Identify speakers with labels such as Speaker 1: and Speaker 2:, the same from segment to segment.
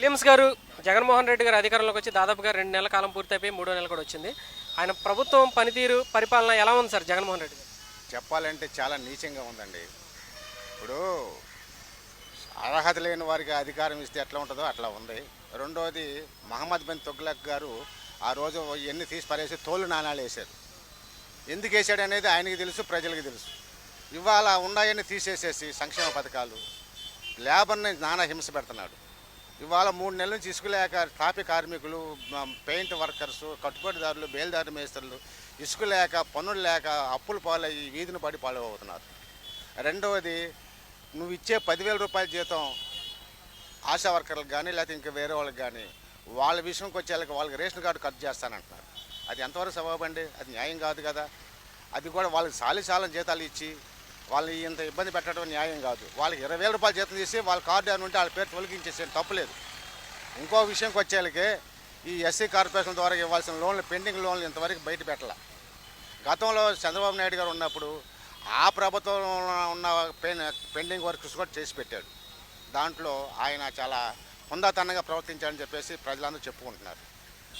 Speaker 1: Williams గారు జగన్మోహన్ రెడ్డి గారు అధికారంలోకి వచ్చి దాదాపుగా రెండు నెలల కాలం పూర్తయిపోయి మూడో నెల కూడా వచ్చింది. ఆయన ప్రభుత్వం పనితీరు పరిపాలన ఎలా ఉంది సార్ జగన్మోహన్ రెడ్డి గారు?
Speaker 2: చెప్పాలంటే చాలా నీచంగా ఉందండి. ఇప్పుడు అర్హత లేని వారికి అధికారం ఇస్తే ఎట్లా ఉంటుందో అట్లా ఉంది. రెండోది మహమ్మద్ బిన్ తుగ్లక్ గారు ఆ రోజు ఎన్ని తీసి పరేసి తోలు నాణాలు వేశారు. ఎందుకు వేసాడు అనేది ఆయనకి తెలుసు ప్రజలకు తెలుసు. ఇవాళ ఉన్నాయని తీసేసేసి సంక్షేమ పథకాలు లేబర్ని నానా హింస పెడుతున్నాడు. ఇవాళ మూడు నెలలు నుంచి ఇసుక లేక కార్మికులు పెయింట్ వర్కర్స్ కట్టుబడిదారులు బేల్దారి మేస్త్రులు ఇసుక లేక పనులు లేక అప్పులు పాలయ్యి వీధిని పడి పాలవుతున్నారు. రెండవది నువ్వు ఇచ్చే పదివేల రూపాయల జీతం ఆశా వర్కర్లకు కానీ లేకపోతే ఇంకా వేరే వాళ్ళకి కానీ వాళ్ళ విషయంకి వచ్చేళ్ళకి వాళ్ళకి రేషన్ కార్డు కట్ చేస్తానంటున్నారు. అది ఎంతవరకు సవాబండి అది న్యాయం కాదు కదా. అది కూడా వాళ్ళకి సాలి సాలం జీతాలు ఇచ్చి వాళ్ళు ఇంత ఇబ్బంది పెట్టడం న్యాయం కాదు. వాళ్ళకి ఇరవై వేల రూపాయలు జీతం తీసి వాళ్ళ కార్డు అని ఉంటే వాళ్ళ పేరు తొలగించేసే తప్పులేదు. ఇంకో విషయంకి వచ్చేళ్ళకి ఈ ఎస్సీ కార్పొరేషన్ ద్వారా ఇవ్వాల్సిన లోన్లు పెండింగ్ లోన్లు ఇంతవరకు బయట పెట్టాల. గతంలో చంద్రబాబు నాయుడు గారు ఉన్నప్పుడు ఆ ప్రభుత్వంలో ఉన్న పెండింగ్ వర్క్స్ కూడా చేసి పెట్టాడు. దాంట్లో ఆయన చాలా హుందాతనంగా ప్రవర్తించాడని చెప్పేసి ప్రజలందరూ చెప్పుకుంటున్నారు.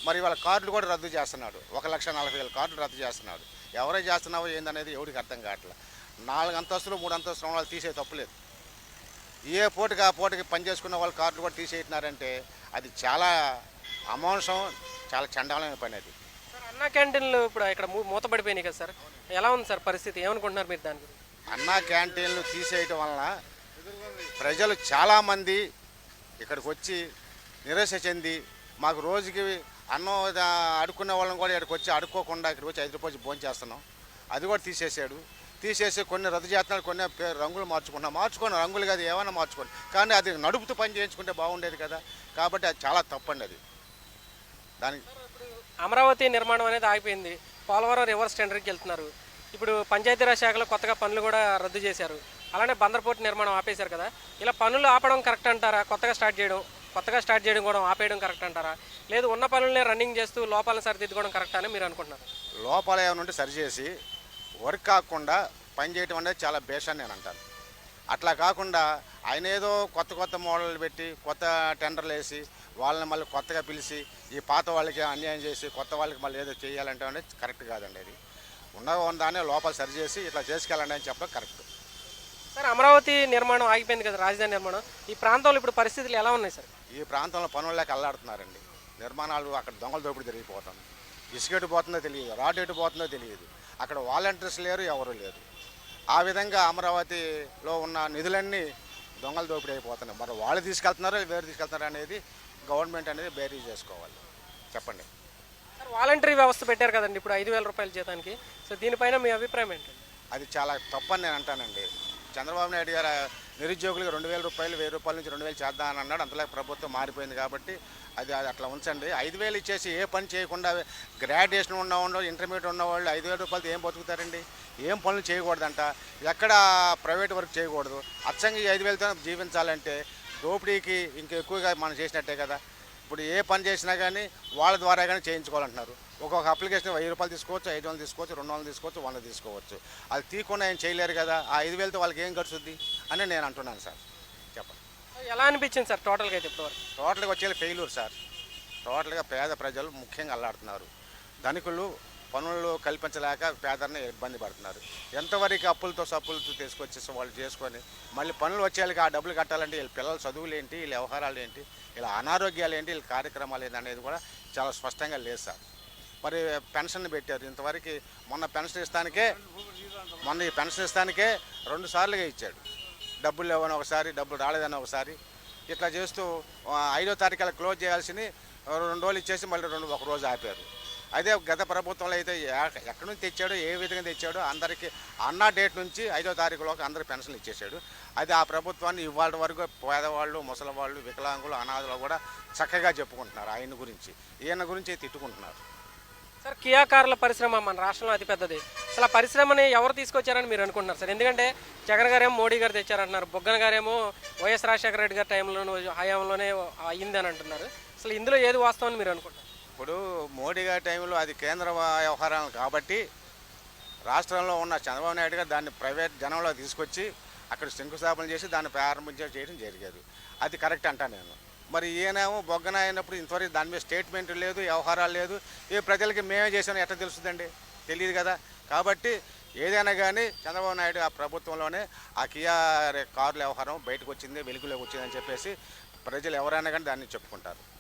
Speaker 2: మరి వాళ్ళ కార్డులు కూడా రద్దు చేస్తున్నాడు. ఒక లక్ష నలభై వేల కార్డులు రద్దు చేస్తున్నాడు. ఎవరై చేస్తున్నావో ఏందనేది ఎవరికి అర్థం కావట్లేదు నాలుగు అంతస్తులు మూడు అంతస్తులు వాళ్ళు తీసే తప్పులేదు ఏ పూటకి ఆ పూటకి పనిచేసుకున్న వాళ్ళ కార్డులు కూడా తీసేస్తున్నారంటే అది చాలా అమాంసం చాలా చండాలమైన పని అది.
Speaker 1: సార్ అన్నా క్యాంటీన్లు ఇప్పుడు ఇక్కడ మూతపడిపోయినాయి కదా సార్. ఎలా ఉంది సార్ పరిస్థితి? ఏమనుకుంటున్నారు మీరు దాని గురించి?
Speaker 2: అన్నా క్యాంటీన్లు తీసేయటం వలన ప్రజలు చాలామంది ఇక్కడికి వచ్చి నిరాశ చెంది మాకు రోజుకి అన్నం అడుక్కునే వాళ్ళని కూడా ఇక్కడికి వచ్చి అడుక్కోకుండా ఇక్కడికి వచ్చి ఐదు రూపాయలు భోజనం చేస్తున్నాం అది కూడా తీసేసాడు తీసేసి కొన్ని రద్దు కొన్ని రంగులు మార్చుకున్నాం మార్చుకొని రంగులు కాదు ఏమైనా మార్చుకోండి కానీ అది నడుపుతూ పని చేయించుకుంటే బాగుండేది కదా. కాబట్టి అది చాలా తప్పండి అది. దానికి
Speaker 1: అమరావతి నిర్మాణం అనేది ఆగిపోయింది. పోలవరం రివర్స్ టెండర్కి వెళ్తున్నారు. ఇప్పుడు పంచాయతీరాజ్ శాఖలో కొత్తగా పనులు కూడా రద్దు చేశారు. అలానే బందర్పోర్ట్ నిర్మాణం ఆపేశారు కదా. ఇలా పనులు ఆపడం కరెక్ట్ అంటారా? కొత్తగా స్టార్ట్ చేయడం కొత్తగా స్టార్ట్ చేయడం కూడా ఆపేయడం కరెక్ట్ అంటారా? లేదు ఉన్న పనులనే రన్నింగ్ చేస్తూ లోపాలను సరిదిద్దుకోవడం కరెక్ట్ అని మీరు అనుకుంటున్నారు?
Speaker 2: లోపాల ఏమైనా ఉంటే సరిచేసి వర్క్ కాకుండా పని చేయటం అనేది చాలా బేష్ అని నేను అంటాను. అట్లా కాకుండా ఆయన ఏదో కొత్త కొత్త మోడల్ పెట్టి కొత్త టెండర్లు వేసి వాళ్ళని మళ్ళీ కొత్తగా పిలిచి ఈ పాత వాళ్ళకి అన్యాయం చేసి కొత్త వాళ్ళకి మళ్ళీ ఏదో చేయాలంటే అనేది కరెక్ట్ కాదండి అది. ఉన్న దాన్ని లోపాలు సరిచేసి ఇట్లా చేసుకెళ్ళండి అని చెప్పడం కరెక్ట్.
Speaker 1: సార్ అమరావతి నిర్మాణం ఆగిపోయింది కదా రాజధాని నిర్మాణం. ఈ ప్రాంతంలో ఇప్పుడు పరిస్థితులు ఎలా ఉన్నాయి సార్?
Speaker 2: ఈ ప్రాంతంలో పనులు లేక అల్లాడుతున్నారండి. నిర్మాణాలు అక్కడ దొంగల దోపిడీ జరిగిపోతుంది. ఇసుక ఎటు పోతుందో తెలియదు రాడ్ ఎటు పోతుందో తెలియదు. అక్కడ వాలంటీర్స్ లేరు ఎవరు లేరు. ఆ విధంగా అమరావతిలో ఉన్న నిధులన్నీ దొంగల దోపిడీ అయిపోతున్నాయి. మరి వాళ్ళు తీసుకెళ్తున్నారో వేరు తీసుకెళ్తున్నారో అనేది గవర్నమెంట్ అనేది బేరీ చేసుకోవాలి. చెప్పండి.
Speaker 1: సార్ వాలంటరీ వ్యవస్థ పెట్టారు కదండి ఇప్పుడు ఐదు వేల రూపాయల జీతానికి. సో దీనిపైన మీ అభిప్రాయం ఏంటండి
Speaker 2: అది చాలా తప్పని నేను అంటానండి. చంద్రబాబు నాయుడు గారు నిరుద్యోగులకు రెండు వేల రూపాయలు వెయ్యి రూపాయల నుంచి రెండు వేలు చేద్దామని అన్నాడు. అంతలా ప్రభుత్వం మారిపోయింది కాబట్టి అది అది అట్లా ఉంచండి. ఐదు వేలు ఇచ్చేసి ఏ పని చేయకుండా గ్రాడ్యుయేషన్ ఉన్న వాళ్ళు ఇంటర్మీడియట్ ఉన్న వాళ్ళు ఐదు వేల రూపాయలతో ఏం బతుకుతారండి? ఏం పనులు చేయకూడదంట. ఎక్కడ ప్రైవేట్ వర్క్ చేయకూడదు. అచ్చంగా ఐదు వేలతో జీవించాలంటే దోపిడీకి ఇంకా ఎక్కువగా మనం చేసినట్టే కదా. ఇప్పుడు ఏ పని చేసినా కానీ వాళ్ళ ద్వారా కానీ చేయించుకోవాలంటున్నారు. ఒక్కొక్క అప్లికేషన్ వెయ్యి రూపాయలు తీసుకోవచ్చు ఐదు వందలు తీసుకోవచ్చు రెండు వందలు తీసుకోవచ్చు వంద తీసుకోవచ్చు. అది తీయకుండా ఏం చేయలేరు కదా ఆ ఐదు వేలతో వాళ్ళకి ఏం ఖర్చుద్ది అని నేను అంటున్నాను సార్. చెప్పండి.
Speaker 1: ఎలా అనిపించింది సార్ టోటల్గా అయితే ఇప్పటివరకు?
Speaker 2: టోటల్గా వచ్చేది ఫెయిల్యూర్ సార్. టోటల్గా పేద ప్రజలు ముఖ్యంగా అల్లాడుతున్నారు. ధనికులు పనులు కల్పించలేక పేదరిని ఇబ్బంది పడుతున్నారు. ఎంతవరకు అప్పులతో సప్పులతో తీసుకొచ్చేసి వాళ్ళు చేసుకొని మళ్ళీ పనులు వచ్చేళ్ళకి ఆ డబ్బులు కట్టాలంటే వీళ్ళ పిల్లల చదువులు ఏంటి వీళ్ళ వ్యవహారాలు ఏంటి ఇలా అనారోగ్యాలు ఏంటి వీళ్ళ కార్యక్రమాలు ఏంటి అనేది కూడా చాలా స్పష్టంగా లేదు సార్. మరి పెన్షన్ పెట్టారు. ఇంతవరకు మొన్న పెన్షన్ ఇస్తానికే మొన్న ఈ పెన్షన్ ఇస్తానికే రెండు సార్లుగా ఇచ్చాడు. డబ్బులు లేవని ఒకసారి డబ్బులు రాలేదని ఒకసారి. ఇట్లా చేస్తూ ఐదో తారీఖు క్లోజ్ చేయాల్సింది రెండు రోజులు ఇచ్చేసి మళ్ళీ రెండు ఒక రోజు ఆపారు. అదే గత ప్రభుత్వంలో అయితే ఎక్కడి నుంచి తెచ్చాడో ఏ విధంగా తెచ్చాడో అందరికీ అన్న డేట్ నుంచి ఐదో తారీఖులోకి అందరికి పెన్షన్లు ఇచ్చేసాడు అది ఆ ప్రభుత్వాన్ని ఇవాళ వరకు పేదవాళ్ళు ముసలివాళ్ళు వికలాంగులు అనాథులు కూడా చక్కగా చెప్పుకుంటున్నారు ఆయన గురించి. ఈయన గురించి తిట్టుకుంటున్నారు.
Speaker 1: సార్ కియా కార్ల పరిశ్రమ మన రాష్ట్రంలో అతిపెద్దది. అసలు ఆ పరిశ్రమని ఎవరు తీసుకొచ్చారని మీరు అనుకుంటున్నారు సార్? ఎందుకంటే జగన్ గారేమో మోడీ గారు తెచ్చారంటున్నారు బొగ్గన గారేమో వైఎస్ రాజశేఖర రెడ్డి గారి టైంలోనూ హయాంలోనే అయ్యింది అని అంటున్నారు. అసలు ఇందులో ఏది వాస్తవం అని మీరు అనుకుంటున్నారు?
Speaker 2: ఇప్పుడు మోడీ గారి టైంలో అది కేంద్ర వ్యవహారం కాబట్టి రాష్ట్రంలో ఉన్న చంద్రబాబు నాయుడు గారు దాన్ని ప్రైవేట్ జనంలో తీసుకొచ్చి అక్కడ శంకుస్థాపన చేసి దాన్ని ప్రారంభించే చేయడం జరిగేది. అది కరెక్ట్ అంటాను నేను. మరి ఈయనేమో బొగ్గన అయినప్పుడు ఇంతవరకు దాని మీద స్టేట్మెంట్ లేదు వ్యవహారాలు లేదు. ఏ ప్రజలకి మేమే చేసామని ఎట్లా తెలుస్తుందండి? తెలియదు కదా. కాబట్టి ఏదైనా కానీ చంద్రబాబు నాయుడు ఆ ప్రభుత్వంలోనే ఆ కియా కార్ల వ్యవహారం బయటకు వచ్చింది వెలుగులోకి వచ్చిందని చెప్పేసి ప్రజలు ఎవరైనా కానీ దాన్ని చెప్పుకుంటారు.